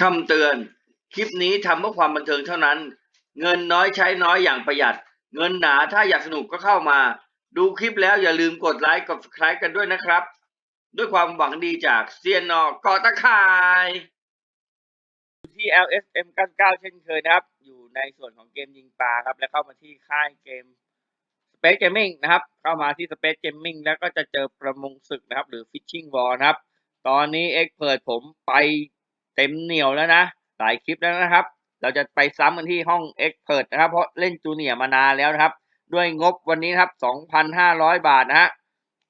คำเตือน คลิปนี้ทำเพื่อความบันเทิงเท่านั้น เงินน้อยใช้น้อยอย่างประหยัด เงินหนาถ้าอยากสนุกก็เข้ามา ดูคลิปแล้วอย่าลืมกดไลค์กด subscribe กันด้วยนะครับ ด้วยความหวังดีจากเซียนนอกอตะคายที่ LSM 99เช่นเคยนะครับ อยู่ในส่วนของเกมยิงปลาครับ และเข้ามาที่ค่ายเกม Space Gaming นะครับ เข้ามาที่ Space Gaming แล้วก็จะเจอประมงศึกนะครับ หรือ Fishing War นะครับ ตอนนี้เอ็กเพิดผมไป เต็มเหนียวแล้วนะหลายคลิปแล้วนะครับ เราจะไปซ้ำกันที่ห้องเอ็กเพิดนะครับ เพราะเล่นจูเนียมานานแล้วนะครับ ด้วยงบวันนี้ครับ 2,500 บาทนะฮะ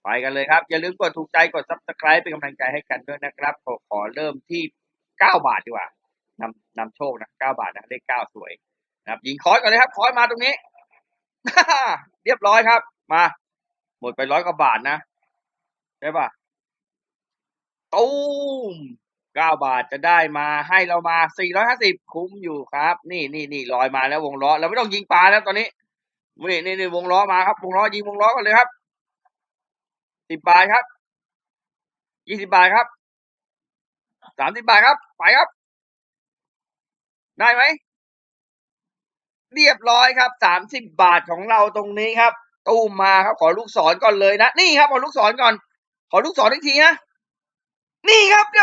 ไปกันเลยครับ อย่าลืมกดถูกใจกด subscribe เป็นกำลังใจให้กันด้วยนะครับขอขอเริ่มที่ 9 บาทดีกว่านำนำโชคนะ 9 บาทนะเลข9สวยนะครับยิงคอยก่อนเลยครับ คอยมาตรงนี้ เรียบร้อยครับ มา หมดไปร้อยกว่าบาทนะใช่ปะตูม เก้าบาทจะได้มาให้เรามาสี่ร้อยห้าสิบคุ้มอยู่ครับ นี่นี่นี่ลอยมาแล้ววงล้อ เราไม่ต้องยิงปลาแล้วตอนนี้นี่นี่นี่วงล้อมาครับ วงล้อยิงวงล้อกันเลยครับสิบบาทครับยี่สิบาทครับสามสิบาทครับ ไปครับ ได้ไหม เรียบร้อยครับสามสิบบาทของเราตรงนี้ครับ ตู้มมาครับ ขอลูกศรก่อนเลยนะ นี่ครับ ขอลูกศรก่อน ขอลูกศรอีกทีนะ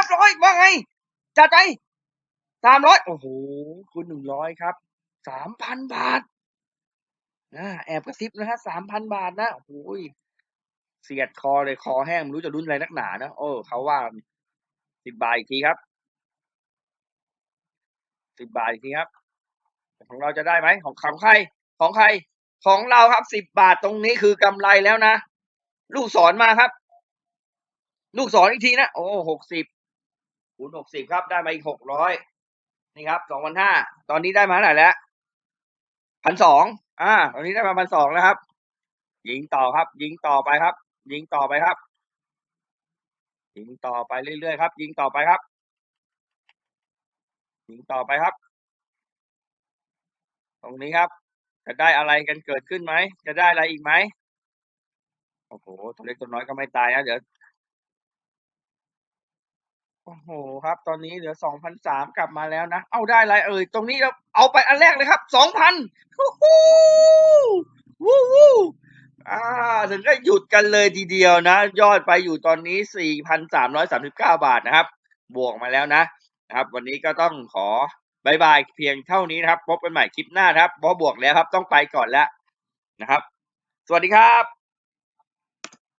ยบร้อยว่าไงจัดไปสามร้อยโอ้โหคุณหนึ่งร้อยครับสามพันบาทนะแอบกระซิบนะฮะสามพันบาทนะโอ้โหเสียดคอเลยคอแห้งไม่รู้จะรุ่นอะไรนักหนานะโอ้เขาว่าสิบบาทอีกทีครับสิบบาทอีกทีครับ ของเราจะได้ไหมของของใคร ของใคร ของเราครับสิบบาทตรงนี้คือกำไรแล้วนะ ลูกศรมาครับ ลูกศรอีกทีนะโอ้หกสิบ คูณหกสิบครับ ได้มาอีกหกร้อยนี่ครับสองพันห้าตอนนี้ได้มาเท่าไหร่แล้วพันสองอ่า ตอนนี้ได้มาพันสองแล้วครับ ยิงต่อครับ ยิงต่อไปครับ ยิงต่อไปครับ ยิงต่อไปเรื่อยๆครับ ยิงต่อไปครับ ยิงต่อไปครับ ตรงนี้ครับ จะได้อะไรกันเกิดขึ้นไหม จะได้อะไรอีกไหมโอ้โหตัวเล็กตัวน้อยก็ไม่ตายนะ เดี๋ยว อ้โหครับ ตอนนี้เหลือสองพันสามกลับมาแล้วนะ เอาได้ไรเอ่ยตรงนี้เราเอาไปอันแรกเลยครับสองพันวู้ฮู้วู้อ่าถึงก็หยุดกันเลยทีเดียวนะ ยอดไปอยู่ตอนนี้สี่พันสามร้อยสามสิบเก้าบาทนะครับ บวกมาแล้วนะนะครับ วันนี้ก็ต้องขอบายบายเพียงเท่านี้นะครับ พบกันใหม่คลิปหน้านะครับพราะบวกแล้วครับต้องไปก่อนแล้วนะครับ สวัสดีครับ